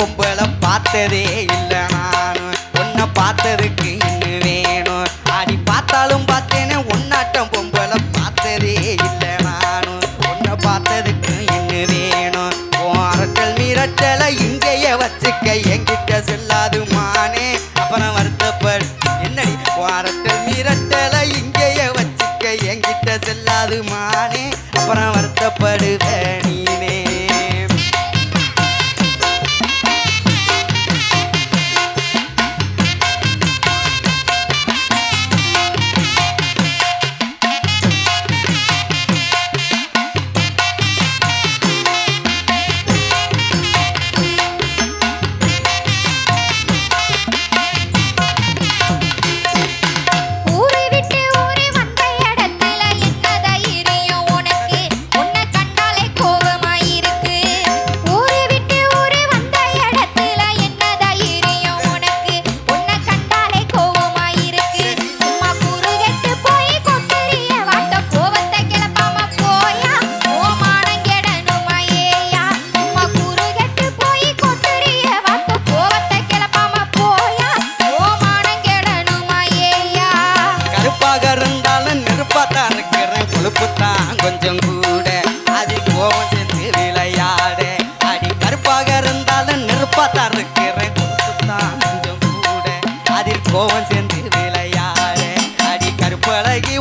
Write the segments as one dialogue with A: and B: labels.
A: பொம்பளை பார்த்ததே இல்லை நான். உன்னை பார்த்ததுக்கு இன்னு வேணும் அடி பார்த்தாலும் பார்த்தேனே உன்னாட்டம் பொம்பளை பார்த்ததே இல்லை நான். உன்னை பார்த்ததுக்கு இன்னு வேணும் ஓரட்டல் மீரட்டலை இங்கேயே வச்சுக்க எங்கிட்ட சொல்லாது மானே அப்புறம் வருத்தப்படு. என்னடி ஓரட்டல் மீரட்டலை இங்கேயே வச்சுக்க எங்கிட்ட செல்லாது மானே அப்புறம் வருத்தப்படுவேன் நீனே.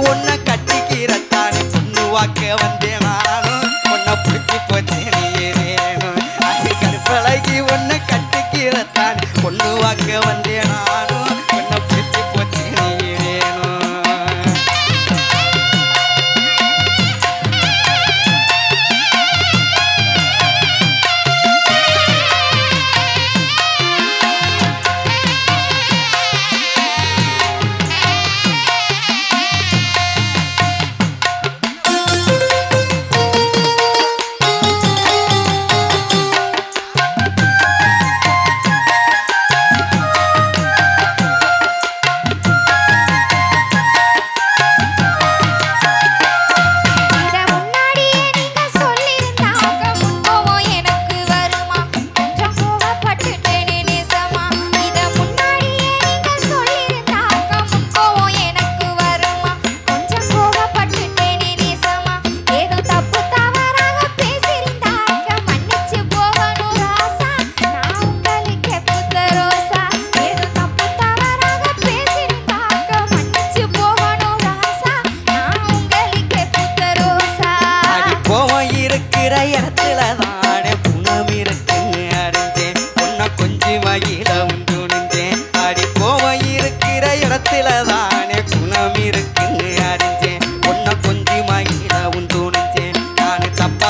B: உன்னை
A: கட்டிக்கிறத்தானே பொண்ணு வாக்க வந்தேன் நானும் உன்னை பிடிச்சி போச்சேன் கருப்பழகி உன்னை கட்டிக்கிறத்தானே பொண்ணு வாக்க வந்தேன் நானும்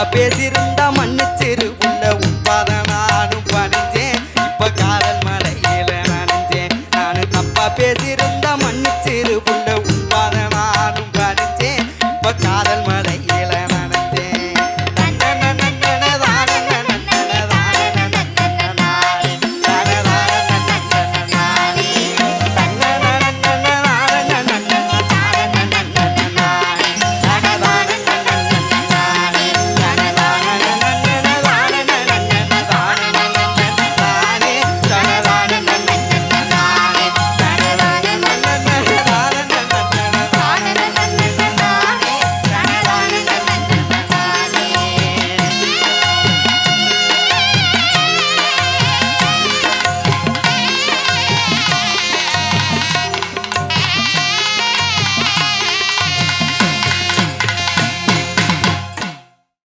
A: பேசிருந்த